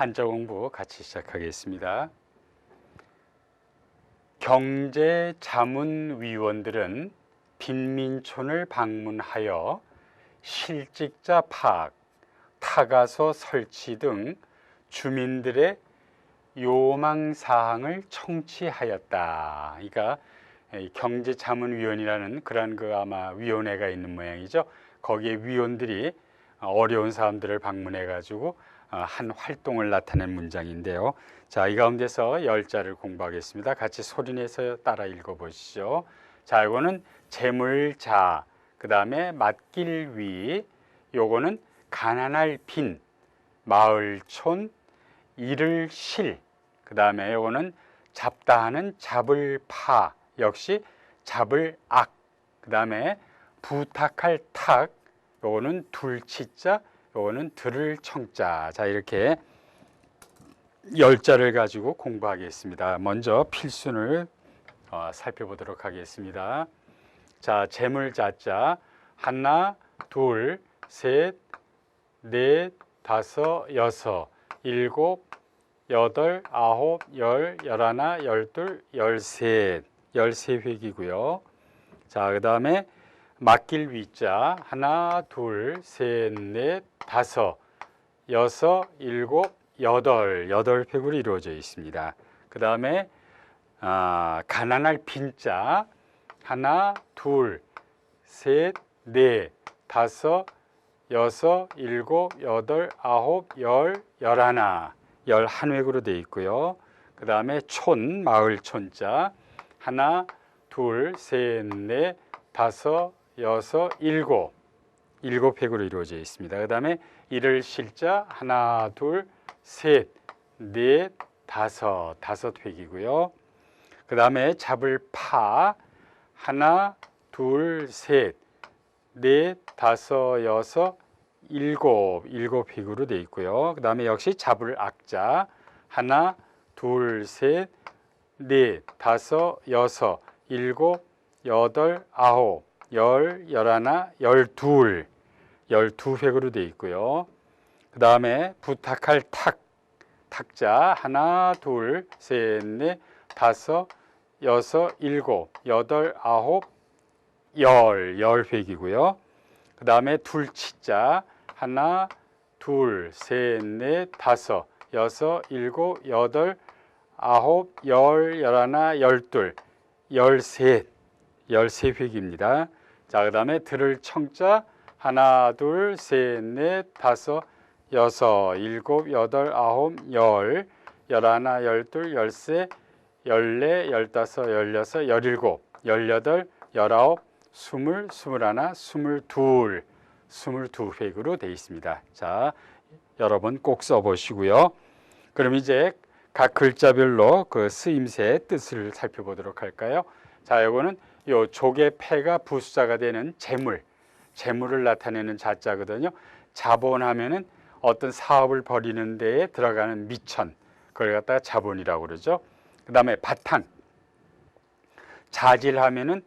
한자 공부 같이 시작하겠습니다. 경제 자문위원들은 빈민촌을 방문하여 실직자 파악, 타가소 설치 등 주민들의 요망 사항을 청취하였다. 그러니까 경제 자문위원이라는 그런 그 아마 위원회가 있는 모양이죠. 거기에 위원들이 어려운 사람들을 방문해 가지고 한 활동을 나타낸 문장인데요. 자, 이 가운데서 열자를 공부하겠습니다. 같이 소리내서 따라 읽어 보시죠. 자, 이거는 재물자, 그 다음에 맞길 위, 요거는 가난할 빈, 마을촌, 이를 실, 그 다음에 요거는 잡다 하는 잡을 파, 역시 잡을 악, 그 다음에 부탁할 탁, 요거는 둘치자, 요거는 들을 청자. 자, 이렇게 열자를 가지고 공부하겠습니다. 먼저 필순을 어, 살펴보도록 하겠습니다. 자, 재물자자 하나, 둘, 셋, 넷, 다섯, 여섯, 일곱, 여덟, 아홉, 열, 열하나, 열둘, 열셋, 열세 획이고요. 자, 그 다음에 맡길 위자. 하나, 둘, 셋, 넷, 다섯, 여섯, 일곱, 여덟, 여덟 획으로 이루어져 있습니다. 그 다음에 아, 가난할 빈자. 하나, 둘, 셋, 넷, 다섯, 여섯, 일곱, 여덟, 아홉, 열, 열하나, 열한 획으로 되어 있고요. 그 다음에 촌, 마을 촌자. 하나, 둘, 셋, 넷, 다섯, 여섯, 일곱, 일곱 획으로 이루어져 있습니다. 그 다음에 이를 실자 하나, 둘, 셋, 넷, 다섯, 다섯 획이고요. 그 다음에 잡을 파 하나, 둘, 셋, 넷, 다섯, 여섯, 일곱, 일곱 획으로 되어 있고요. 그 다음에 역시 잡을 악자 하나, 둘, 셋, 넷, 다섯, 여섯, 일곱, 여덟, 아홉, 열, 열하나, 열둘, 열두 획으로 되어 있고요. 그 다음에 부탁할 탁, 탁자 하나, 둘, 셋, 넷, 다섯, 여섯, 일곱, 여덟, 아홉, 열, 열 획이고요. 그 다음에 둘치자 하나, 둘, 셋, 넷, 다섯, 여섯, 일곱, 여덟, 아홉, 열, 열하나, 열둘, 열셋, 열세 획입니다. 자, 그 다음에 들을 청자 하나, 둘, 셋, 넷, 다섯, 여섯, 일곱, 여덟, 아홉, 열, 열하나, 열둘, 열세, 열네, 열다섯, 열여섯, 열일곱, 열여덟, 열아홉, 스물, 스물하나, 스물둘, 스물두 획으로 되어 있습니다. 자, 여러분 꼭 써보시고요. 그럼 이제 각 글자별로 그 쓰임새의 뜻을 살펴보도록 할까요? 자, 이거는 요 조개 폐가 부수자가 되는 재물, 재물을 나타내는 자자거든요. 자본하면은 어떤 사업을 벌이는 데에 들어가는 미천, 그걸 갖다가 자본이라고 그러죠. 그 다음에 바탕, 자질하면은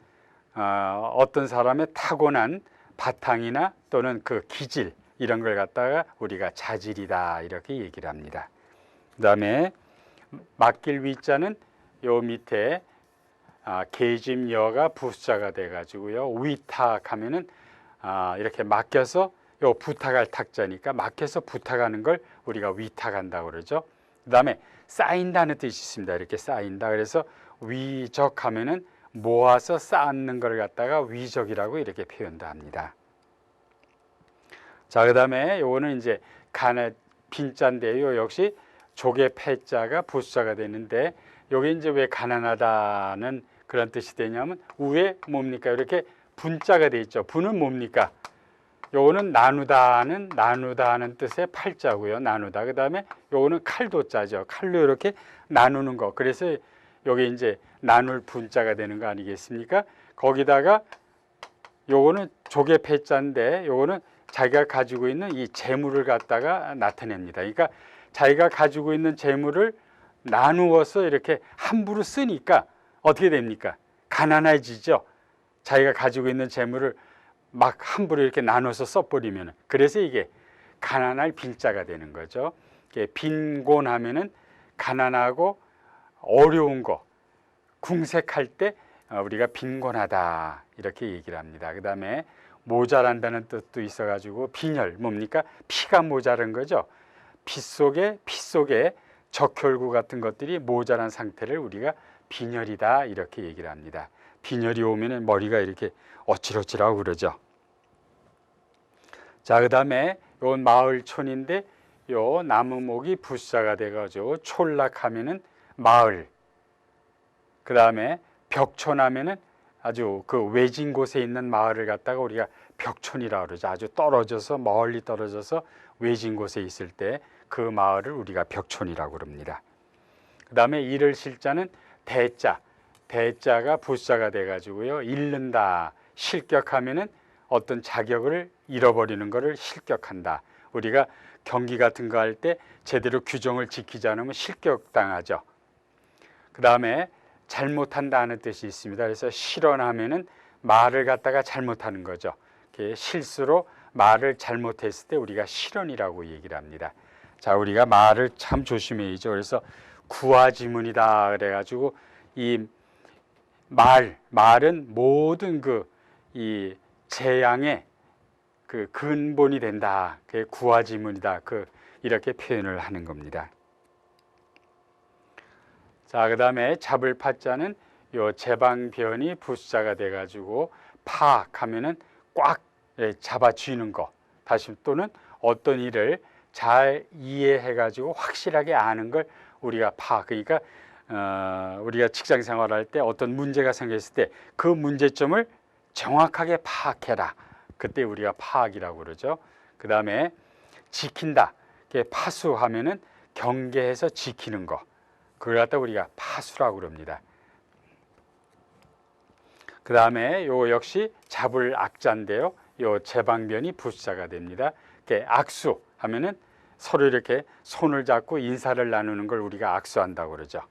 어, 어떤 사람의 타고난 바탕이나 또는 그 기질 이런 걸 갖다가 우리가 자질이다 이렇게 얘기를 합니다. 그 다음에 맡길 위자는 요 밑에 아, 계집여가 부수자가 돼가지고요 위탁하면은 아, 이렇게 맡겨서 요 부탁할 탁자니까 맡겨서 부탁하는 걸 우리가 위탁한다 그러죠. 그다음에 쌓인다는 뜻이 있습니다. 이렇게 쌓인다. 그래서 위적하면은 모아서 쌓는 걸 갖다가 위적이라고 이렇게 표현도 합니다. 자, 그다음에 요거는 이제 가나 빈자인데요. 역시 조개 패자가 부수자가 되는데 여기 이제 왜 가난하다는 그런 뜻이 되냐면 위에 뭡니까? 이렇게 분자가 돼 있죠. 분은 뭡니까? 요거는 나누다는 나누다는 뜻의 팔자고요. 나누다. 그다음에 요거는 칼도자죠. 칼로 이렇게 나누는 거. 그래서 여기 이제 나눌 분자가 되는 거 아니겠습니까? 거기다가 요거는 조개 패자인데 요거는 자기가 가지고 있는 이 재물을 갖다가 나타냅니다. 그러니까 자기가 가지고 있는 재물을 나누어서 이렇게 함부로 쓰니까 어떻게 됩니까? 가난해지죠. 자기가 가지고 있는 재물을 막 함부로 이렇게 나눠서 써버리면 그래서 이게 가난할 빈자가 되는 거죠. 빈곤하면은 가난하고 어려운 거 궁색할 때 어, 우리가 빈곤하다 이렇게 얘기를 합니다. 그 다음에 모자란다는 뜻도 있어가지고 빈혈 뭡니까 피가 모자란 거죠. 피 속에 피 속에 적혈구 같은 것들이 모자란 상태를 우리가 빈혈이다 이렇게 얘기를 합니다. 빈혈이 오면은 머리가 이렇게 어찌러찌라고 그러죠. 자 그 다음에 요 마을촌인데 요 나무목이 부사가 돼가지고 촌락하면은 마을. 그 다음에 벽촌하면은 아주 그 외진 곳에 있는 마을을 갖다가 우리가 벽촌이라 그러죠. 아주 떨어져서 멀리 떨어져서 외진 곳에 있을 때 그 마을을 우리가 벽촌이라고 그럽니다. 그 다음에 이를 실자는 대자. 대자가 부사가 돼 가지고요. 잃는다. 실격하면은 어떤 자격을 잃어버리는 것을 실격한다. 우리가 경기 같은 거 할 때 제대로 규정을 지키지 않으면 실격당하죠. 그 다음에 잘못한다는 뜻이 있습니다. 그래서 실언하면은 말을 갖다가 잘못하는 거죠. 실수로 말을 잘못했을 때 우리가 실언이라고 얘기를 합니다. 자, 우리가 말을 참 조심해야죠. 그래서 구화지문이다 그래가지고 이 말, 말은 모든 그 이 재앙의 그 근본이 된다. 그게 구화지문이다. 그 이렇게 표현을 하는 겁니다. 자, 그 다음에 잡을 파자는 요 제방변이 부사가 돼 가지고 파악하면은 꽉 예, 잡아 쥐는 거. 다시 또는 어떤 일을 잘 이해해 가지고 확실하게 아는 걸 우리가 파악. 그러니까 어, 우리가 직장 생활할 때 어떤 문제가 생겼을 때 그 문제점을 정확하게 파악해라. 그때 우리가 파악이라고 그러죠. 그 다음에 지킨다. 파수하면은 경계해서 지키는 거. 그걸 갖다 우리가 파수라고 그럽니다. 그 다음에 요 역시 잡을 악자인데요. 요 제방변이 부사가 됩니다. 악수 하면은 서로 이렇게 손을 잡고 인사를 나누는 걸 우리가 악수한다고 그러죠.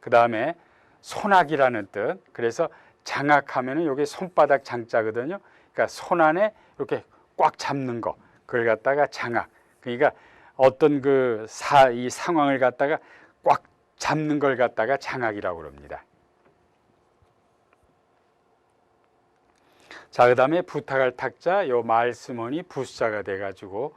그 다음에 손악이라는 뜻. 그래서 장악하면은 요게 손바닥 장자거든요. 그러니까 손 안에 이렇게 꽉 잡는 거. 그걸 갖다가 장악. 그러니까 어떤 그 사 이 상황을 갖다가 꽉 잡는 걸 갖다가 장악이라고 그럽니다. 자, 그다음에 부탁할 탁자 요 말스머니 부사가 돼 가지고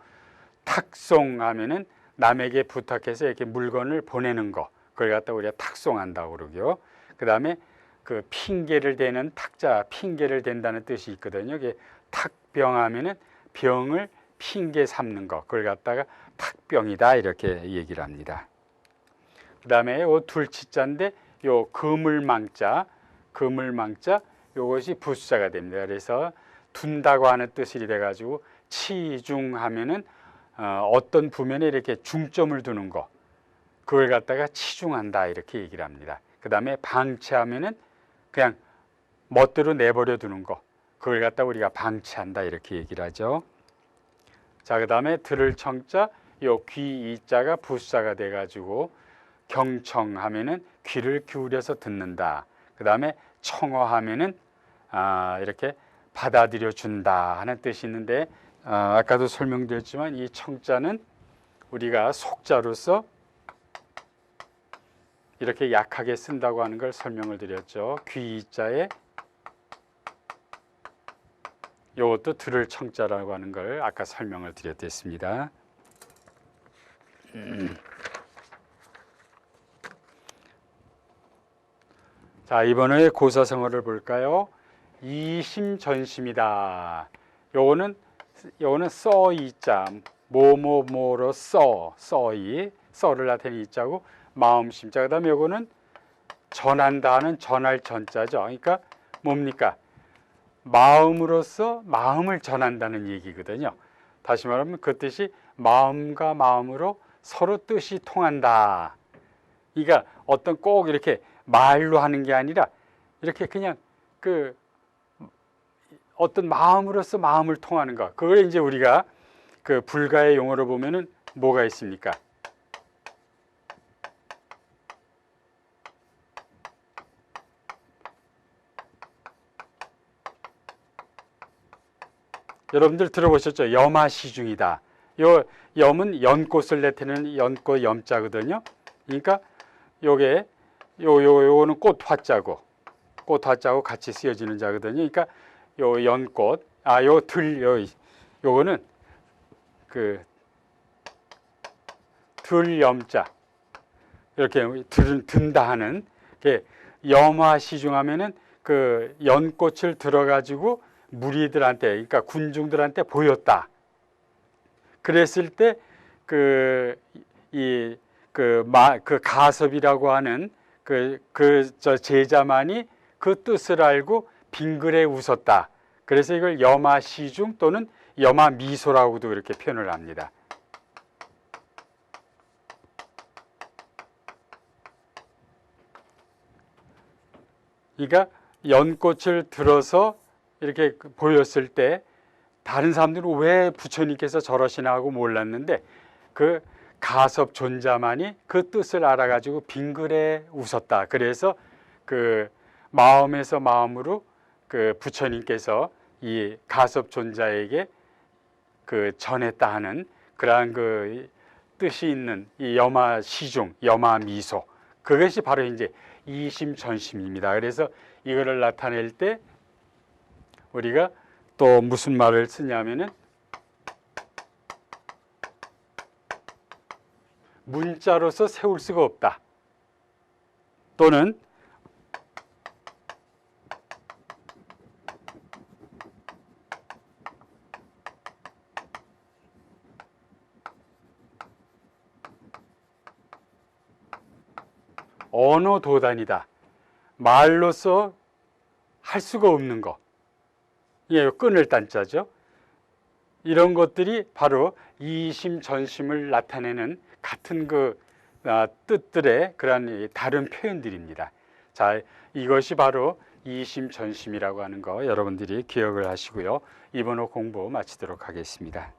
탁송하면은 남에게 부탁해서 이렇게 물건을 보내는 거. 그걸 갖다 우리가 탁송한다고 그러고요. 그다음에 그 핑계를 대는 탁자, 핑계를 댄다는 뜻이 있거든요. 이게 탁병하면은 병을 핑계 삼는 거. 그걸 갖다가 탁병이다 이렇게 얘기를 합니다. 그다음에 요 둘치자인데 요 그물망자, 그물망자 요것이 부사가 됩니다. 그래서 둔다고 하는 뜻이 돼 가지고 치중하면은 어, 어떤 부면에 이렇게 중점을 두는 거. 그걸 갖다가 치중한다 이렇게 얘기를 합니다. 그 다음에 방치하면은 그냥 멋대로 내버려 두는 거. 그걸 갖다 우리가 방치한다 이렇게 얘기를 하죠. 자, 그 다음에 들을 청자 요 귀 이자가 부사가 돼 가지고 경청하면은 귀를 기울여서 듣는다. 그 다음에 청어하면은 아, 이렇게 받아들여 준다 하는 뜻이 있는데 아, 아까도 설명드렸지만 이 청자는 우리가 속자로서 이렇게 약하게 쓴다고 하는 걸 설명을 드렸죠. 귀자에 이것도 들을 청자라고 하는 걸 아까 설명을 드렸습니다. 음. 자 이번에 고사성어를 볼까요? 이심전심이다. 요거는 요거는 써이자 뭐뭐뭐로 써 써이 써를 나타내는 이자고 마음심자 그다음에 요거는 전한다는 전할 전자죠. 그러니까 뭡니까? 마음으로서 마음을 전한다는 얘기거든요. 다시 말하면 그 뜻이 마음과 마음으로 서로 뜻이 통한다. 그러니까 어떤 꼭 이렇게 말로 하는 게 아니라 이렇게 그냥 그 어떤 마음으로서 마음을 통하는 것. 그걸 이제 우리가 그 불가의 용어로 보면은 뭐가 있습니까? 여러분들 들어보셨죠? 염화시중이다. 요 염은 연꽃을 나타내는 연꽃 염자거든요. 그러니까 요게 요 요 요거는 꽃 화자고 꽃 화자고 같이 쓰여지는 자거든요. 그러니까 요 연꽃 아 요 들 요 요거는 그 들염자 이렇게 든, 든다 하는 게 염화 시중하면은 그 연꽃을 들어가지고 무리들한테 그러니까 군중들한테 보였다. 그랬을 때 그 이그마그 가섭이라고 하는 그 그 저 제자만이 그 뜻을 알고 빙글에 웃었다. 그래서 이걸 염화 시중 또는 염화 미소라고도 이렇게 표현을 합니다. 그러니까 연꽃을 들어서 이렇게 보였을 때 다른 사람들은 왜 부처님께서 저러시나 하고 몰랐는데 그 가섭 존자만이 그 뜻을 알아가지고 빙글에 웃었다. 그래서 그 마음에서 마음으로 그 부처님께서 이 가섭 존자에게 그 전했다 하는 그러한 그 뜻이 있는 이 염화 시중, 염화 미소 그것이 바로 이제 이심전심입니다. 그래서 이거를 나타낼 때 우리가 또 무슨 말을 쓰냐면은 문자로서 세울 수가 없다. 또는 언어 도단이다. 말로서 할 수가 없는 것. 예, 끊을 단자죠. 이런 것들이 바로 이심 전심을 나타내는 같은 그 아, 뜻들의 그러한 이 다른 표현들입니다. 자, 이것이 바로 이심 전심이라고 하는 거 여러분들이 기억을 하시고요. 이번 호 공부 마치도록 하겠습니다.